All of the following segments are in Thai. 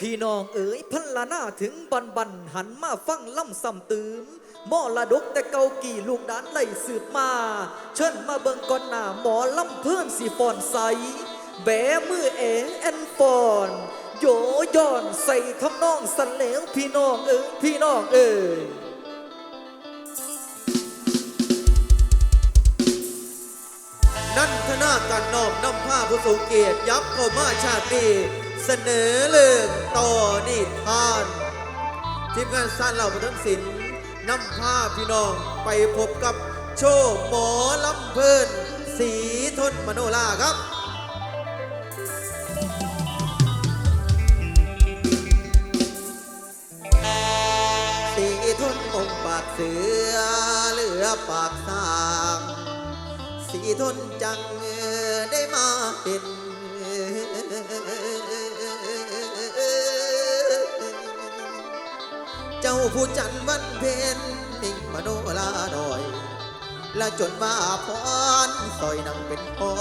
พี่น้องเอ๋ยพันละหน้าถึงบันบันหันมาฟังล่ำซ้ำตืมหมอละดกแต่เกากี่ลูกดานไล่สืบมา เชิญมาเบิ่งก่อนหน้าหมอล่ำเพื่อนสีฟอนใส แบมือเอแอนฟอนโยย้อนใส่ทำนองสันเหลวพี่น้องเอ๋ยพี่น้องเอ๋ยนั่นทนาการนอบนำผ้าผู้สูงเกียรติยับเข้ามาชาติ เสนอเรื่องต่อนิทาน ทีมงานสร้างเหล่าประทังศิลป์นำผ้าพี่น้องไปพบกับโชว์หมอลำเพลินสีทนมโนลาครับสีทนองปากเสือเหลือปากสางสีทนจังได้มาเห็น ผู้จันทร์วันเพ็ญนิ่งมโนลาดอย และจนมาพรซอยนังเป็นพอ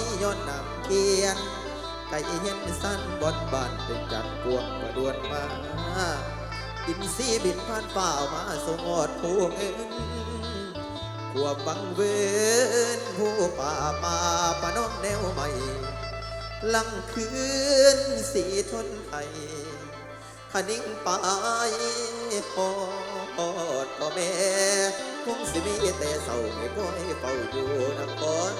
ยย้อนนำเทียนไก่เห็นสั้นบอนบานเป็นจันกวงประดวนมาอินซีบินผ่านเปล่ามาสงอดพวงเอินขวบบังเวนผู้ป่ามาปน้องแนวใหม่ ลังคืนสีทนไทยขนิ่งไป หอดพ่อแม่คงสิมีแต่เศร้าไม่พ่อยเฝ้าอยู่นคร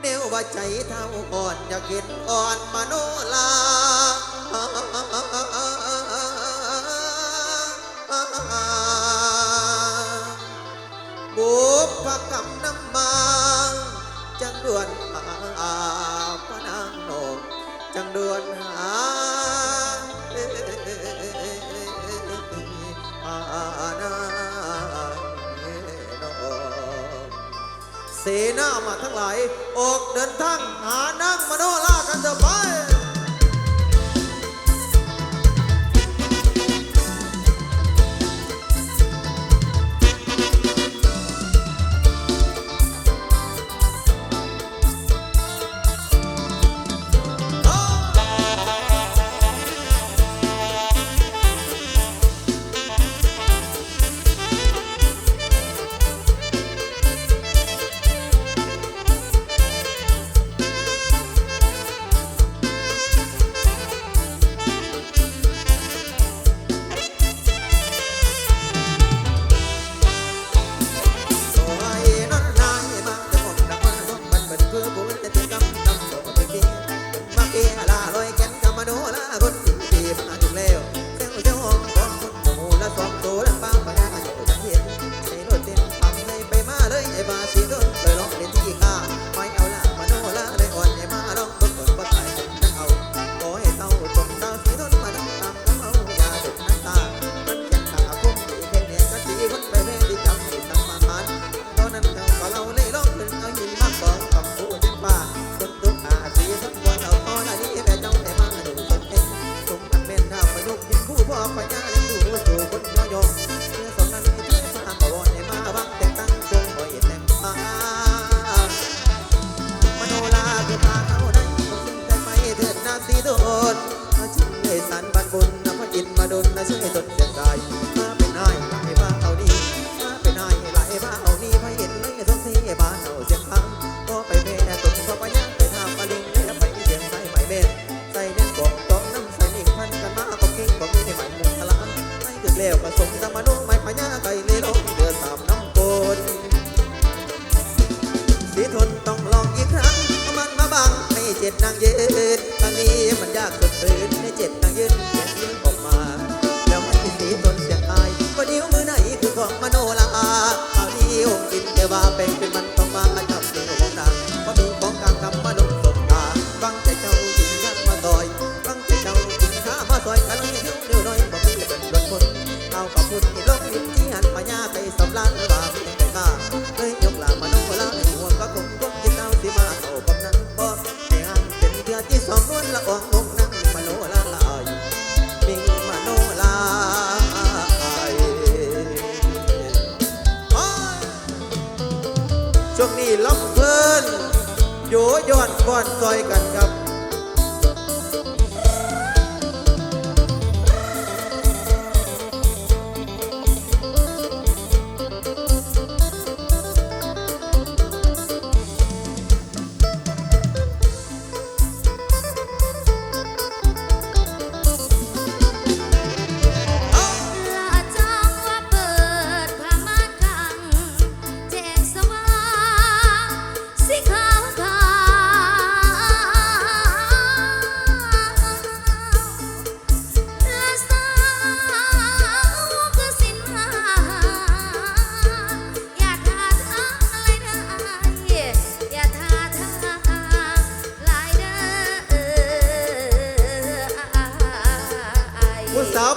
แนวว่าใจเท่าอ่อนอยากเห็นอ่อนมโนลาบุพพกรรมนำมาจังด่วนหาพระนางนกจังด่วนหา เสนามาทั้งหลาย ออกเดินทางหานางมโนลากันเถอะไป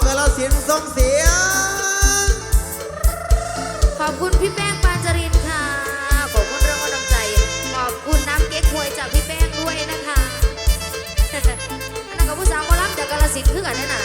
กาลสินส่งเสียขอบคุณพี่แป้งปานจรินค่ะ ขอบคุณเรื่องกำลังใจ ขอบคุณน้ำเก๊กฮวยจากพี่แป้งด้วยนะคะนนั้นกับผู้สาวก็รับจากกาลสินธุ์คือกันแนน่ะ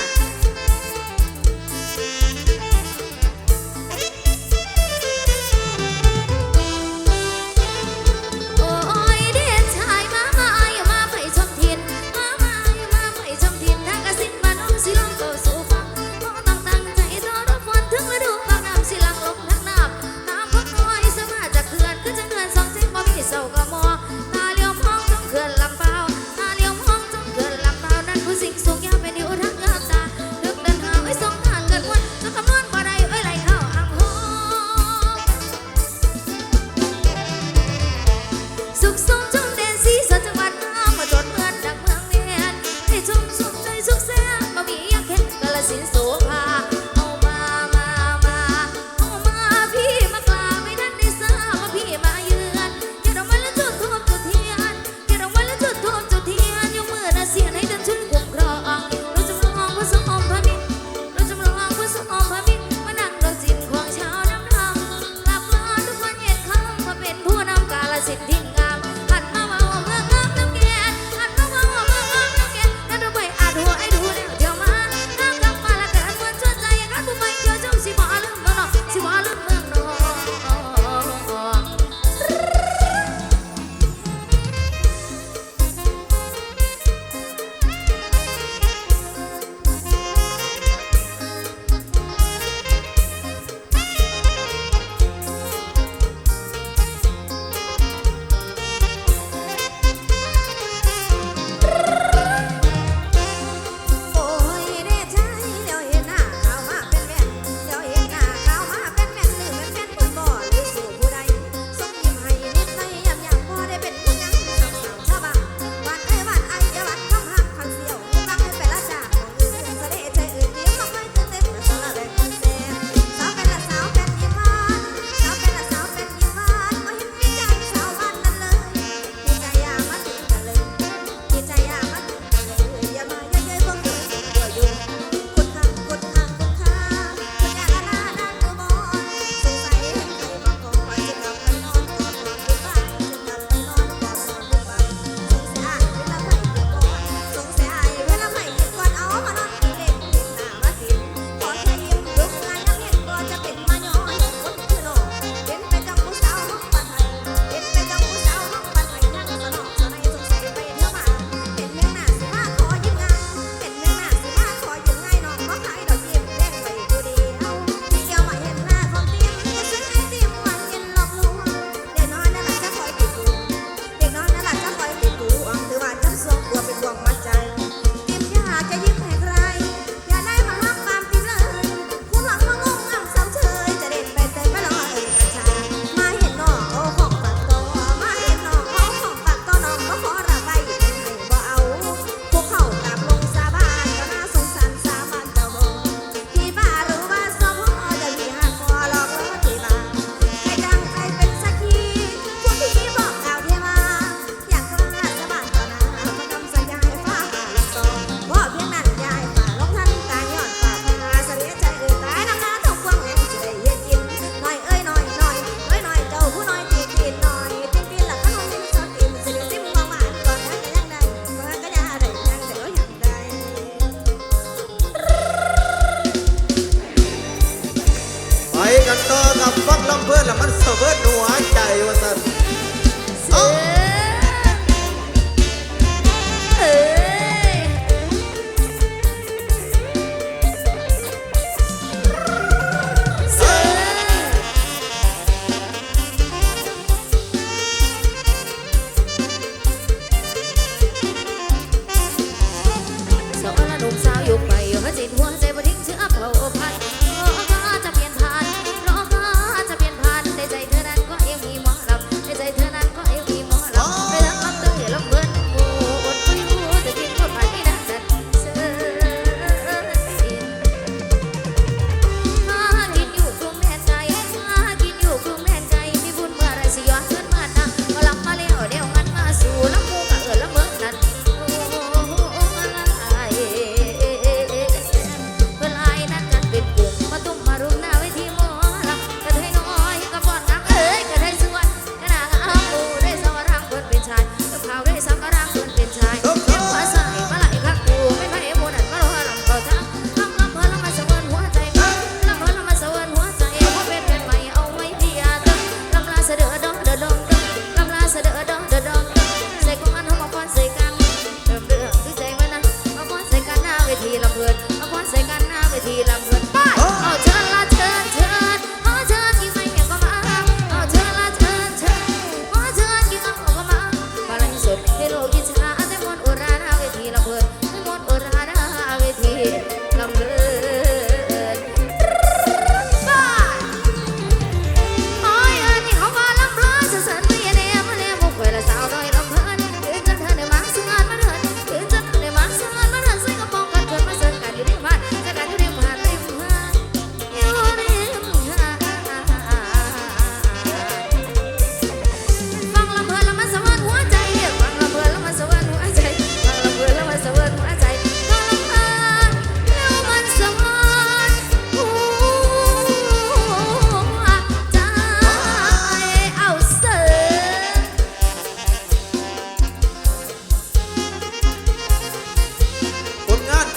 Misalkan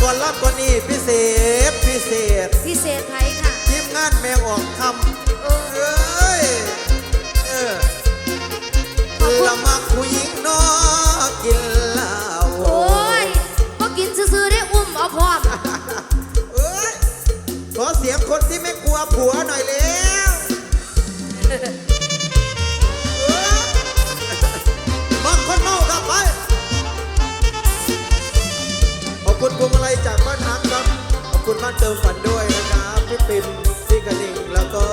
ส่วนรับตัวนี้พิเศษพิเศษพิเศษไทยค่ะ ทีมงานแมวออกคำเอ้ยเออละมักผู้หญิงนอกินเหล้าโอ้ยก็กินซื้อได้อุ้มเอาพร้อมเอ้ยขอเสียงคนที่ไม่กลัวผัวหน่อยแล้ว คุณพวงมาลัยจากบ้านฮักครับ ขอบคุณบ้านเติมฝันด้วยนะครับพี่ปิ่นพี่กระนิ่งแล้วก็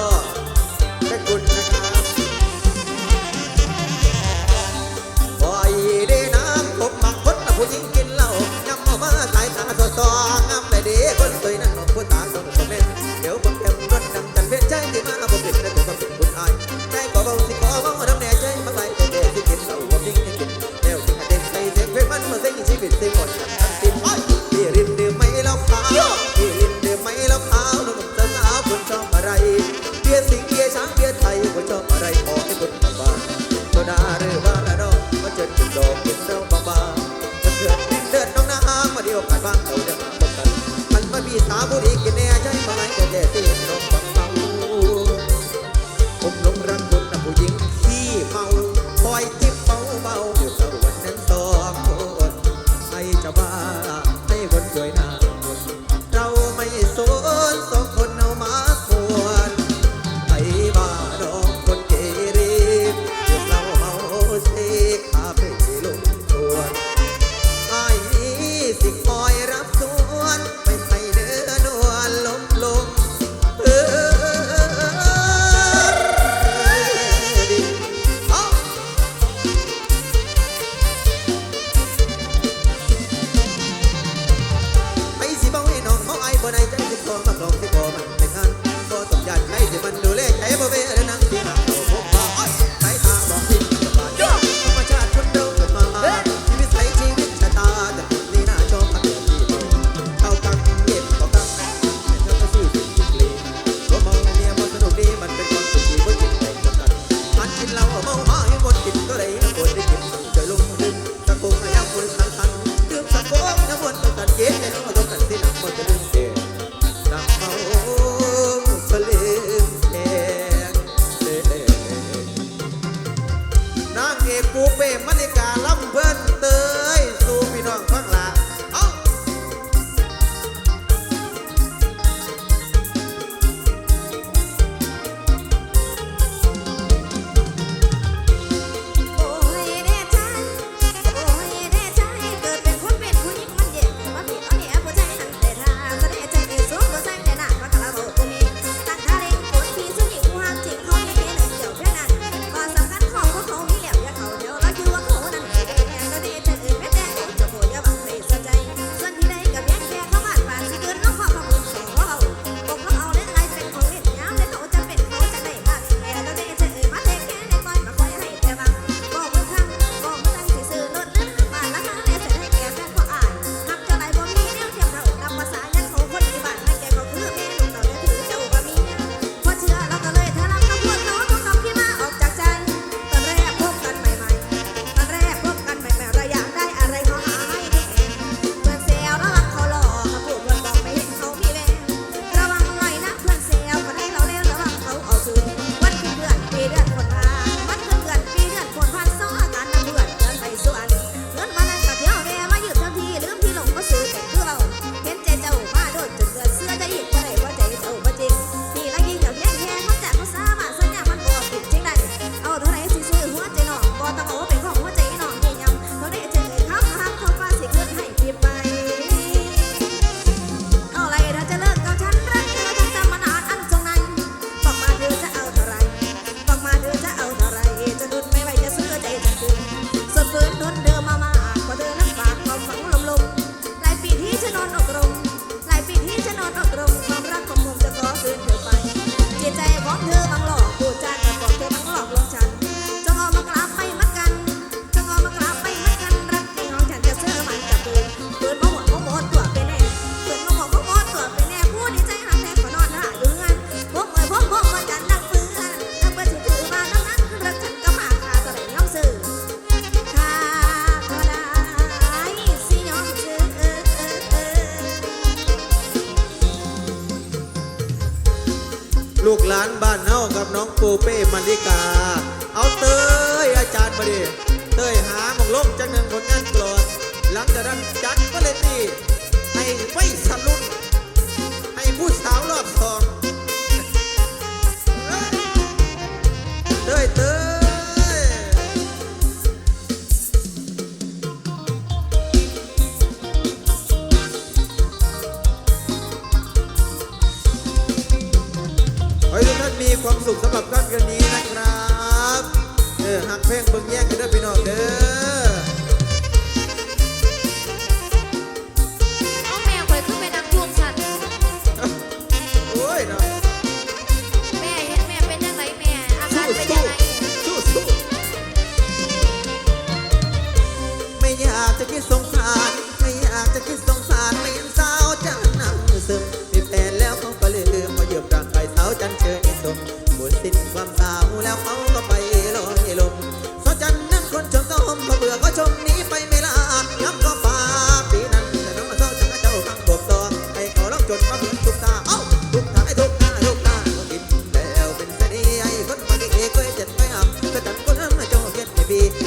บุรีกินแน่ มาริกา เอาเตยอาจารย์บดีเตยหามองโลกจังหนึ่งผลงานโกรธหลังจากนั้นจัดก็เลยตีให้ไฟสลุนให้ผู้สาวรอบสอง baby.